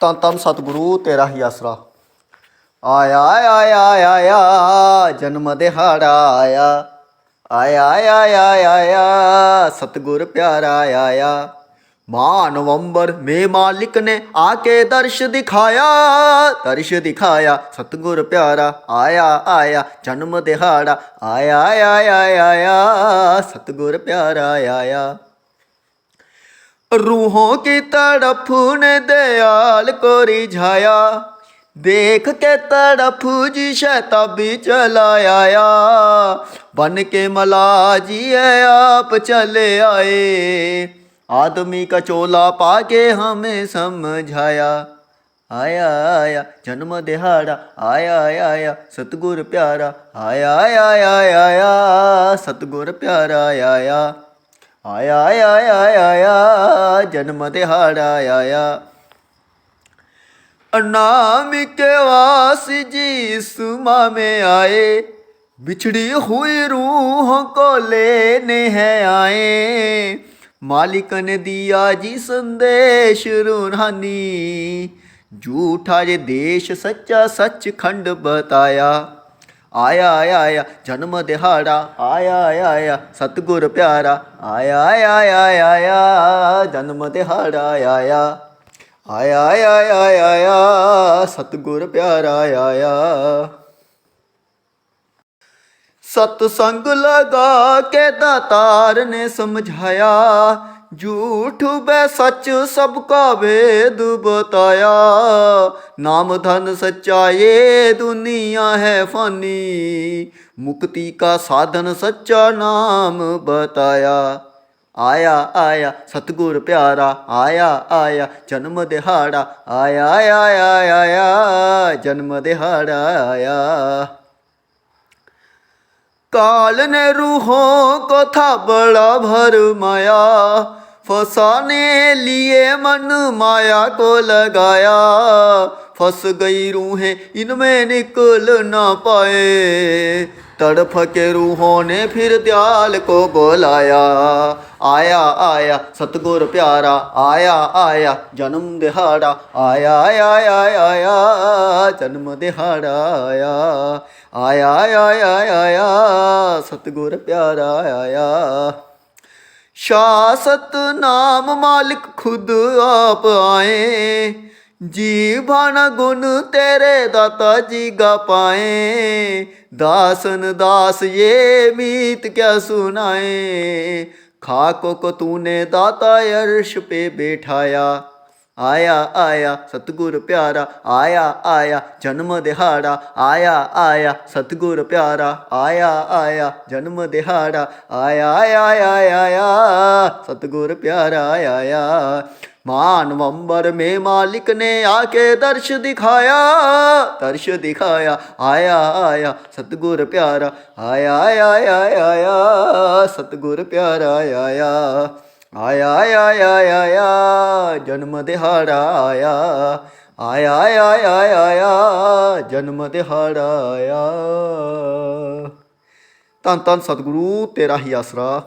ਤਾਂ ਤਨ ਸਤਿਗੁਰੂ ਤੇਰਾ ਹੀ ਆਸਰਾ। ਆਇਆ ਆਇਆ ਆਇਆ, ਜਨਮ ਦਿਹਾੜਾ ਆਇਆ। ਆਇਆ ਆਇਆ ਆਇਆ, ਸਤਿਗੁਰ ਪਿਆਰਾ ਆਇਆ। ਮਾਂ ਨਵੰਬਰ ਮੇ ਮਾਲਿਕ ਨੇ ਆ ਕੇ ਦਰਸ਼ ਦਿਖਾਇਆ। ਦਰਸ਼ ਦਿਖਾਇਆ, ਸਤਿਗੁਰ ਪਿਆਰਾ ਆਇਆ ਆਇਆ, ਜਨਮ ਦਿਹਾੜਾ ਆਇਆ ਆਇਆ ਆਇਆ, ਸਤਿਗੁਰ ਪਿਆਰਾ ਆਇਆ। रूहों की तड़फ ने दयाल को रिझाया देख के तड़फ जी शैताबी चला आया बन के मलाजी है, आप चले आए। आदमी का चोला पाके हमें समझाया। आया आया, जन्म दिहाड़ा। आया आया आया, सतगुर प्यारा। आया आया आया आया सतगुर प्यारा आया। ਆਇਆ ਆਇਆ ਆਇਆ ਆਇਆ ਜਨਮ ਦਿਹਾੜਾ ਆਇਆ अनामिक वास जिस माँ में आए बिछड़ी हुई रूहों को लेने हैं आए मालिक ने दिया जी संदेश रूहानी झूठा ये देश सच्चा सच खंड बताया ਆਇਆ ਆਇਆ ਆਇਆ ਜਨਮ ਦਿਹਾੜਾ ਆਇਆ ਆਇਆ ਆਇਆ ਸਤਗੁਰ ਪਿਆਰਾ ਆਇਆ ਆਇਆ ਆਇਆ ਆਇਆ ਜਨਮ ਦਿਹਾੜਾ ਆਇਆ ਆਇਆ ਆਇਆ ਆਇਆ ਆਇਆ ਸਤਗੁਰ ਪਿਆਰਾ ਆਇਆ ਸਤ ਸੰਗ ਲਗਾ ਕੇ ਦਾਤਾਰ ਨੇ ਸਮਝਾਇਆ झूठ बे सच सबका भेद बताया नाम धन सच्चा ये दुनिया है फनी मुक्ति का साधन सच्चा नाम बताया आया आया सतगुर प्यारा आया आया जन्म दिहाड़ा आया आया आया आया जन्म दिहाड़ा आया काल ने रूहों को था बड़ा भर माया फसाने लिए मन माया को लगाया फंस गई रूहें इनमें निकल ना पाए तड़फ के रूहों ने फिर दयाल को बुलाया आया आया सतगुर प्यारा आया आया जन्म दिहाड़ा आया आया आया आया जन्म दिहाड़ा आया आया आया आया आया सतगुर प्यारा आया ਸ਼ਾਸਤ ਨਾਮ ਮਾਲਿਕ ਖੁਦ ਆਪ ਆਏ। ਜੀ ਭਾਣਾ ਗੁਣ ਤੇਰੇ ਦਾਤਾ ਜੀ ਗਾ ਪਾਏ। ਦਾਸਨ ਦਾਸ ਇਹ ਮੀਤ ਕਿਆ ਸੁਨਾਏ ਖਾਕੋ ਕੋ ਤੂਨੇ ਦਾਤਾ ਅਰਸ਼ ਪੇ ਬੈਠਾਇਆ। ਆਇਆ ਆਇਆ ਸਤਗੁਰ ਪਿਆਰਾ ਆਇਆ ਆਇਆ ਜਨਮ ਦਿਹਾੜਾ ਆਇਆ ਆਇਆ ਸਤਗੁਰ ਪਿਆਰਾ ਆਇਆ ਆਇਆ ਜਨਮ ਦਿਹਾੜਾ ਆਇਆ ਆਇਆ ਆਇਆ ਸਤਗੁਰ ਪਿਆਰਾ ਆਇਆ ਮਾਂ ਨਵੰਬਰ ਮੇ ਮਾਲਿਕ ਨੇ ਆ ਕੇ ਦਰਸ਼ ਦਿਖਾਇਆ ਦਰਸ਼ ਦਿਖਾਇਆ ਆਇਆ ਆਇਆ ਸਤਗੁਰ ਪਿਆਰਾ ਆਇਆ ਆਇਆ ਆਇਆ ਸਤਗੁਰ ਪਿਆਰਾ ਆਇਆ ਆਇਆ ਆਇਆ ਆਇਆ ਆਇਆ, ਜਨਮ ਦਿਹਾੜਾ ਆਇਆ। ਆਇਆ ਆਇਆ ਆਇਆ ਆਇਆ, ਜਨਮ ਦਿਹਾੜਾ ਆਇਆ। ਤਨ ਤਨ ਸਤਿਗੁਰੂ, ਤੇਰਾ ਹੀ ਆਸਰਾ।